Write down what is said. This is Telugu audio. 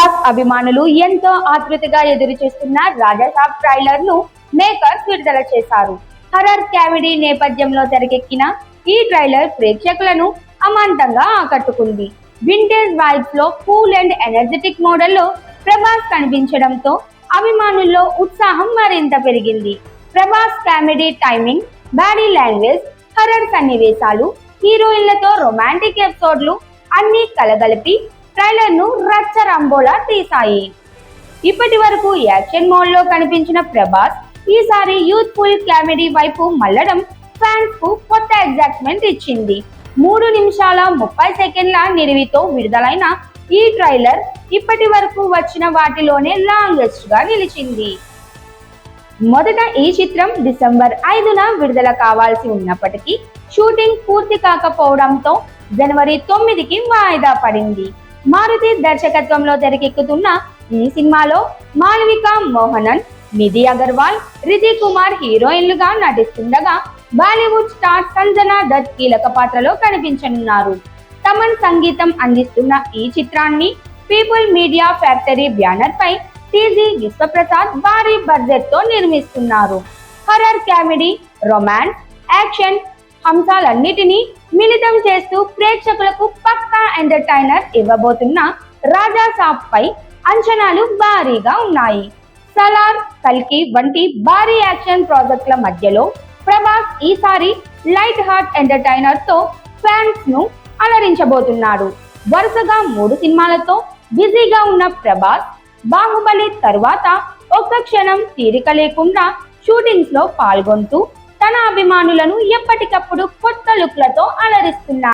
ప్రభాస్ అభిమానులు ఎంతో ఆతృతగా ఎదురు చూస్తున్న రాజాసాబ్ ట్రైలర్ను మేకర్స్ విడుదల చేశారు. హర్రర్ క్యావిడీ నేపథ్యంలో తెరకెక్కిన ఈ ట్రైలర్ ప్రేక్షకులను అమాంతంగా ఆకట్టుకుంది. వింటేజ్ వైబ్స్లో కూల్ అండ్ ఎనర్జెటిక్ మోడల్లో ప్రభాస్ కనిపించడంతో అభిమానుల్లో ఉత్సాహం మరింత పెరిగింది. Prabhas comedy timing body language horror సన్నివేశాలు హీరోయిన్లతో రొమాంటిక్ ఎపిసోడ్లు అన్ని కలగలిపి ట్రైలర్ను రచ్చ రంబోలా తీశాయి. ఇప్పటి వరకు యాక్షన్ మోడ్లో కనిపించిన ప్రభాస్ ఈసారి యూత్ఫుల్ కామెడీ వైపు మళ్ళడం ఫ్యాన్స్కు కొత్త ఎగ్జైట్మెంట్ ఇచ్చింది. మూడు నిమిషాల ముప్పై సెకండ్ల నిడివితో విడుదలైన ఈ ట్రైలర్ ఇప్పటి వరకు వచ్చిన వాటిలోనే లాంగెస్ట్గా నిలిచింది. మొదట ఈ చిత్రం డిసెంబర్ ఐదున విడుదల కావాల్సి ఉన్నప్పటికీ షూటింగ్ పూర్తి కాకపోవడంతో జనవరి తొమ్మిదికి వాయిదా పడింది. మారుతి దర్శకత్వంలో తెరకెక్కుతున్న ఈ సినిమాలో మాలవిక మోహనన్ నిధి అగర్వాల్ రిధి కుమార్ హీరోయిన్లుగా నటిస్తుండగా బాలీవుడ్ స్టార్ సంజనా దత్ కీలక పాత్రలో కనిపించనున్నారు. తమన్ సంగీతం అందిస్తున్న ఈ చిత్రాన్ని పీపుల్ మీడియా ఫ్యాక్టరీ బ్యానర్ పై టీజీ విశ్వప్రసాద్ భారీ బడ్జెట్తో నిర్మిస్తున్నారు. హర్రర్ కామెడీ రొమాన్స్ యాక్షన్ అంశాలన్నిటినీ మిళితం చేస్తూ ప్రేక్షకులకు ఎంటర్టైనర్ ఇవ్వబోతున్న రాజా సాబ్ పై అంచనాలు భారీగా ఉన్నాయి. సలార్ కల్కి వంటి భారీ యాక్షన్ ప్రాజెక్టుల మధ్యలో ప్రభాస్ ఈసారి లైట్ హార్ట్ ఎంటర్టైనర్తో ఫ్యాన్స్ను అలరించబోతున్నాడు. వరుసగా మూడు సినిమాలతో బిజీగా ఉన్న ప్రభాస్ బాహుబలి తర్వాత ఒక్క క్షణం తీరిక లేకుండా షూటింగ్స్లో పాల్గొంటూ తన అభిమానులను ఎప్పటికప్పుడు కొత్త లుక్లతో అలరిస్తున్నారు